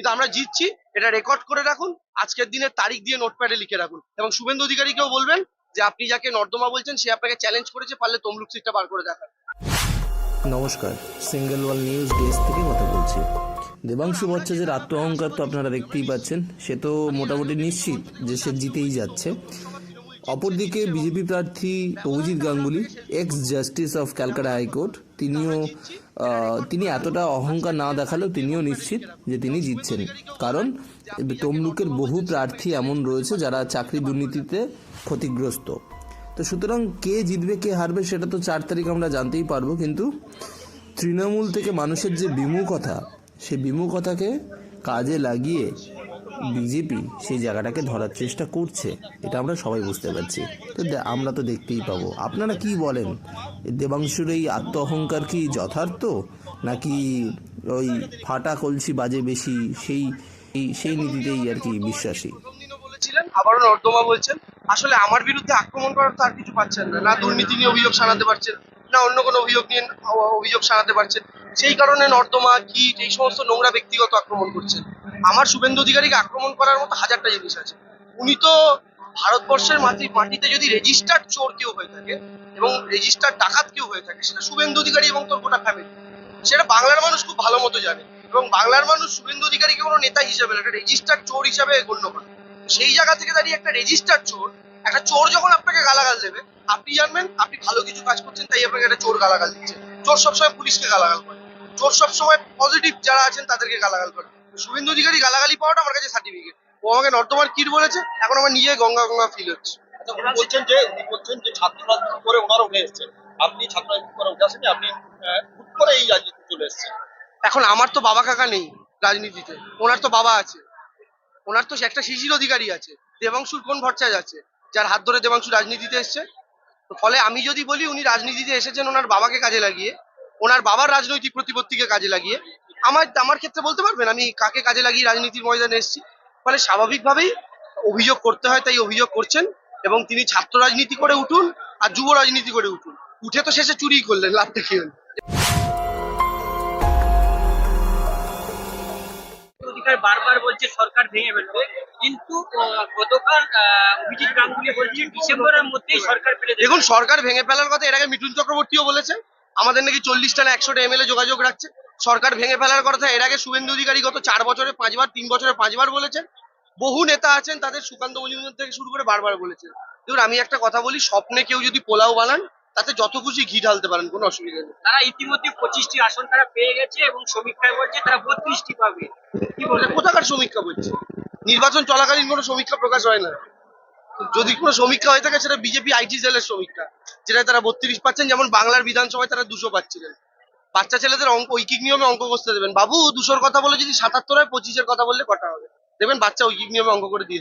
কিন্তু আমরা জিতছি, এটা রেকর্ড করে রাখুন, আজকের দিনের তারিখ দিয়ে নোটপ্যাডে লিখে রাখুন। এবং শুভেন্দু অধিকারীকেও বলবেন যে, আপনি যাকে নর্দমা বলছেন, সে আপনাকে চ্যালেঞ্জ করেছে, পারলে তমলুক সিটটা বার করে দেখান। নমস্কার সিঙ্গেল ওয়ার্ল্ড নিউজ ডেস্ক থেকে কথা বলছি। দেবাংশু ভট্টাচার্যের আত্ম অহংকার তো আপনারা দেখতেই পাচ্ছেন, সে তো মোটামুটি নিশ্চিত যে সে জিতেই যাচ্ছে। অপরদিকে বিজেপি প্রার্থী Abhijit Ganguly ex justice of Calcutta high court তিনিও তিনি এতটা অহংকার না দেখালেও তিনিও নিশ্চিত যে তিনি জিতছেন। কারণ তমলুকের বহু প্রার্থী এমন রয়েছে যারা চাকরি দুর্নীতিতে ক্ষতিগ্রস্ত। তো সুতরাং কে জিতবে কে হারবে সেটা তো চার তারিখ আমরা জানতেই পারব কিন্তু তৃণমূল থেকে মানুষের যে বিমুখতা সেই বিমুখতাকে কাজে লাগিয়ে বিজেপি সেই জায়গাটাকে ধরার চেষ্টা করছে, এটা আমরা সবাই বুঝতে পারছি। তো আমরা তো দেখতেই পাবো। আপনারা কি বলেন? দেবাংশুর এই আত্ম অহংকার কি যথার্থ? নাকি ওই ফাটা কলসি বাজে বেশি, সেই সেই নীতিতেই আর কি বিশ্বাসী? বলেছিলেন, আবারও নর্দমা বলছেন, আসলে আমার বিরুদ্ধে আক্রমণ করার তো কিছু পাচ্ছেন না। না দুর্নীতি নিয়ে অভিযোগ শানাতে পারছেন, না অন্য কোনো অভিযোগ নিয়ে অভিযোগ শানাতে পারছেন। সেই কারণে নর্দমা, কিট, এই সমস্ত নোংরা ব্যক্তিগত আক্রমণ করছেন। আমার শুভেন্দু অধিকারীকে আক্রমণ করার মতো হাজারটা জিনিস আছে। উনি তো ভারতবর্ষের মাটি, মাটিতে যদি রেজিস্টার্ড চোর কেউ হয়ে থাকে এবং রেজিস্টার্ড ডাকাত কেউ হয়ে থাকে, সেটা শুভেন্দু অধিকারী এবং তোর গোটা ফ্যামিলি সেটা বাংলার মানুষ খুব ভালো মতো জানে এবং বাংলার মানুষ শুভেন্দু অধিকারীকে কোনো নেতা হিসেবে না, একটা রেজিস্টার্ড চোর হিসাবে গণ্য করে। সেই জায়গা থেকে দাঁড়িয়ে একটা রেজিস্টার্ড চোর, একটা চোর যখন আপনাকে গালাগাল দেবে, আপনি জানবেন আপনি ভালো কিছু কাজ করছেন, তাই আপনাকে একটা চোর গালাগাল দিচ্ছে। চোর সবসময় পুলিশকে গালাগাল করে। চোর সবসময় পজিটিভ যারা আছেন তাদেরকে গালাগাল করে। শুভেন্দু অধিকারী গালাগালি পাওয়াটা আমার কাছে সার্টিফিকেট ও আমাকে নর্দমার কিট বলেছে এখন আমার নিজে গঙ্গা গঙ্গা ফিল হচ্ছে। আচ্ছা, বলছেন যে উনি বলছেন যে ছাত্র রাজনীতি করে ওনারা উঠে এসেছেন আপনি ছাত্র রাজনীতি করে উঠে আসেনি আপনি হুট করে এই রাজনীতি চলে এসেছেন। এখন আমার তো বাবা কাকা নেই রাজনীতিতে ওনার তো বাবা আছে। ওনার তো একটা শিশির অধিকারী আছে দেবাংশুর কোন ভরসায় আছে যার হাত ধরে দেবাংশু রাজনীতিতে এসছে। তো ফলে আমি যদি বলি উনি রাজনীতিতে এসেছেন ওনার বাবাকে কাজে লাগিয়ে ওনার বাবার রাজনৈতিক প্রতিপত্তিকে কাজে লাগিয়ে। আমার আমার ক্ষেত্রে বলতে পারবেন আমি কাকে কাজে লাগিয়ে রাজনীতির ময়দানে এসেছি? ফলে স্বাভাবিকভাবেই অভিযোগ করতে হয় তাই অভিযোগ করছেন এবং তিনি ছাত্র রাজনীতি করে উঠুন আর যুব রাজনীতি করে উঠুন। উঠে তো শেষে চুরি করলেন লাভটা কি হলো বারবার বলছে সরকার ভেঙে ফেলবে। কিন্তু গতকাল অভিজিৎ গাঙ্গুলি বলছে ডিসেম্বরের মধ্যেই সরকার ফেলে দেখুন সরকার ভেঙে ফেলার কথা এর আগে মিঠুন চক্রবর্তীও বলেছে আমাদের নাকি চল্লিশটা না একশোটা এমএলএ যোগাযোগ রাখছে। সরকার ভেঙে ফেলার কথা এর আগে শুভেন্দু অধিকারী গত চার বছরে পাঁচবার তিন বছরে পাঁচবার বলেছেন। বহু নেতা আছেন তাদের সুকান্ত মজুমদার থেকে শুরু করে বারবার বলেছেন। দেখুন আমি একটা কথা বলি স্বপ্নে কেউ যদি পোলাও বানান তাতে যত খুশি ঘি ঢালতে পারেন কোনো অসুবিধা নেই। তারা ইতিমধ্যে পঁচিশটি আসন তারা পেয়ে গেছে এবং সমীক্ষায় বলছে তারা বত্রিশটি পাবে। কি বলে কোথাকার সমীক্ষা বলছে? নির্বাচন চলাকালীন কোনো সমীক্ষা প্রকাশ হয় না। যদি কোনো সমীক্ষা হয়ে থাকে, সেটা বিজেপি আইটি সেলের সমীক্ষা যেটা তারা বত্রিশ পাচ্ছেন। যেমন বাংলার বিধানসভায় তারা দুশো পাচ্ছিলেন। বাচ্চা ছেলেদের অঙ্ক, ঐকিক নিয়মে অঙ্ক করতে দেবেন। বাবু, দুশোর কথা বলে যদি সাতাত্তর হয়, পঁচিশের কথা বললে কটা হবে? দেখবেন বাচ্চা ঐকিক নিয়মে অঙ্ক করে দিয়ে